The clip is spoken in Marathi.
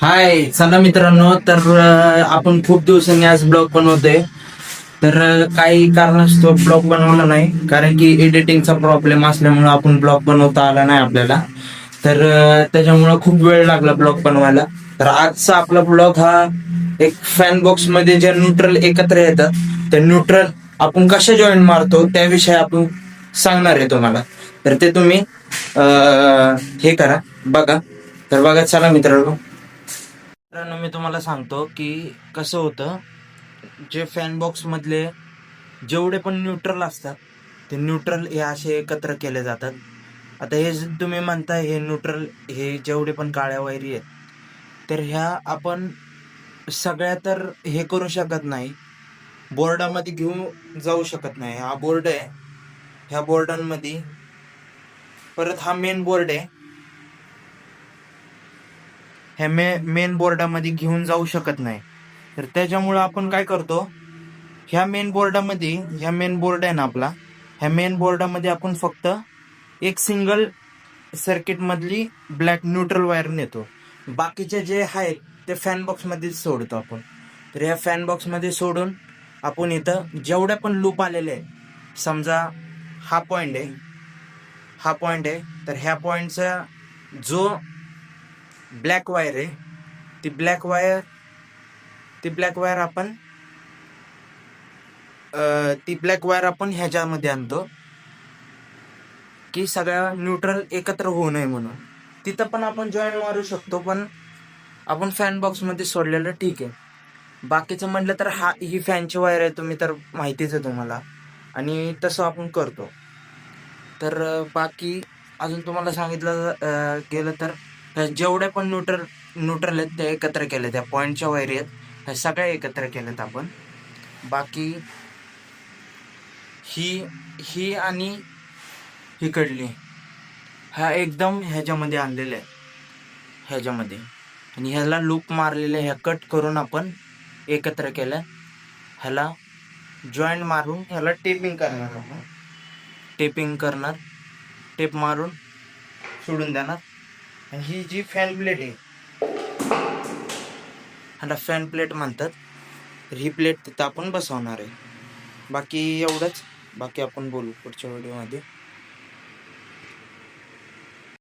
हाय चला मित्रांनो तर अं, आपण खूप दिवसांनी आज ब्लॉग बनवतोय. तर अं, काही कारणास्तव ब्लॉग बनवला नाही कारण की एडिटिंगचा प्रॉब्लेम असल्यामुळे आपण ब्लॉग बनवता आला नाही आपल्याला. तर अं, खूप वेळ लागला ब्लॉग बनवायला. तर आजचा आपला ब्लॉग हा एक फॅन बॉक्समध्ये जे न्यूट्रल एकत्र येतात ते न्यूट्रल आपण कसे जॉईन मारतो त्याविषयी आपण सांगणार आहे तुम्हाला. तर ते तुम्ही अं, हे करा बघा. तर बघा चला मित्रांनो. मित्रांनो मी तुम्हाला सांगतो की कसं होतं जे फॅन बॉक्स मधले जेवढे पण न्यूट्रल असतात ते न्यूट्रल हे असे एकत्र केले जातात. आता हे तुम्ही म्हणताय हे न्यूट्रल हे जेवढे पण काळ्या वैरी आहेत तर ह्या आपण सगळ्या तर हे करू शकत नाही. बोर्डामध्ये घेऊन जाऊ शकत नाही. हा बोर्ड आहे. ह्या बोर्डांमध्ये परत हा मेन बोर्ड आहे. ह्या मे मेन बोर्डामध्ये घेऊन जाऊ शकत नाही. तर त्याच्यामुळं आपण काय करतो ह्या मेन बोर्डामध्ये ह्या मेन बोर्ड आहे ना आपला ह्या मेन बोर्डामध्ये आपण फक्त एक सिंगल सर्किटमधली ब्लॅक न्यूट्रल वायर नेतो. बाकीचे जे आहेत ते फॅन बॉक्समध्ये सोडतो आपण. तर ह्या फॅन बॉक्समध्ये सोडून आपण इथं जेवढ्या पण लूप आलेले आहे समजा हा पॉईंट आहे हा पॉईंट आहे तर ह्या पॉईंटचा जो ब्लॅक वायर आहे. ती ब्लॅक वायर ती ब्लॅक वायर आपण ती ब्लॅक वायर आपण ह्याच्यामध्ये आणतो की सगळ्या न्यूट्रल एकत्र होऊ नये म्हणून. तिथं पण आपण जॉईन मारू शकतो पण आपण फॅन बॉक्समध्ये सोडलेलं ठीक आहे. बाकीचं म्हटलं तर हा ही फॅनची वायर आहे तुम्ही तर माहितीच आहे तुम्हाला. आणि तसं आपण करतो. तर बाकी अजून तुम्हाला सांगितलं गेलं तर तर जेवढे पण न्यूट्रल न्यूट्रल आहेत ते एकत्र केले. त्या पॉईंटच्या वायरी आहेत. सगळ्या एकत्र केल्यात आपण. बाकी ही ही आणि हिकडली ह्या एकदम ह्याच्यामध्ये आणलेल्या आहे ह्याच्यामध्ये. आणि ह्याला लूप मारलेले ह्या कट करून आपण एकत्र केलं. ह्याला जॉईंट मारून ह्याला टेपिंग करणार आपण. टेपिंग करणार. टेप मारून सोडून देणार. आणि ही जी फॅन प्लेट आहे ह्याला फॅन प्लेट म्हणतात. तर ही प्लेट तिथं आपण बसवणार आहे. बाकी एवढंच. बाकी आपण बोलू पुढच्या व्हिडिओमध्ये